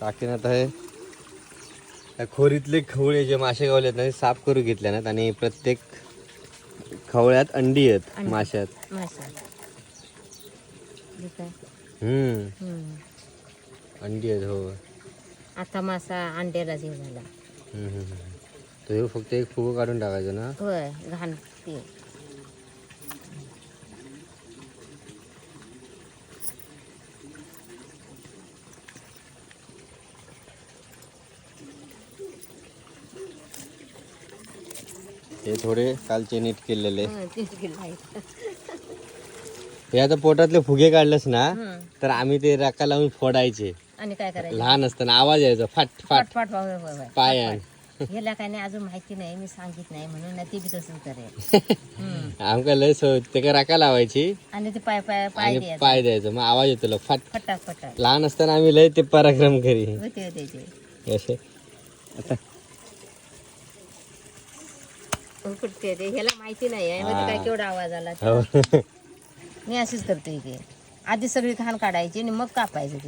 काकीन आता हे खोरीतले खवळे जे मासे गावले आहेत ना साफ करून घेतले नाहीत आणि प्रत्येक खवळ्यात अंडी आहेत. माशात. हम्म. अंडी आहेत हो. आता मासा अंड्यालाच हे झाला. हम्म, हम्म, हम्म. तर हे फक्त एक फुगो काढून टाकायचं ना? होय घाण ते. हे थोडे कालचे नीट केलेले. हं, आता पोटातले फुगे काढलेस ना. तर आम्ही ते रका लावून फोडायचे. आणि काय करायचं? लहान असताना आवाज यायचा फाट फाट. फाट फाट पायान ह्याला काय नाही अजून माहिती नाही मी सांगित नाही म्हणून ना ते बी तसंच करेल. आमका लय सवय ते का रका लावायची? आणि ते पाय पाय पाय पाय द्यायचं मग आवाज येतो फाट. फटाक फटाक. लहान असताना आम्ही लय ते पराक्रम करी. होते होते ते असे. आता कुठते ते ह्याला माहिती नाही आहे. मध्ये काय केवढा आवाज आला. हो. मी अशीच करते की आधी सगळी घाण काढायची आणि मग कापायचं ते.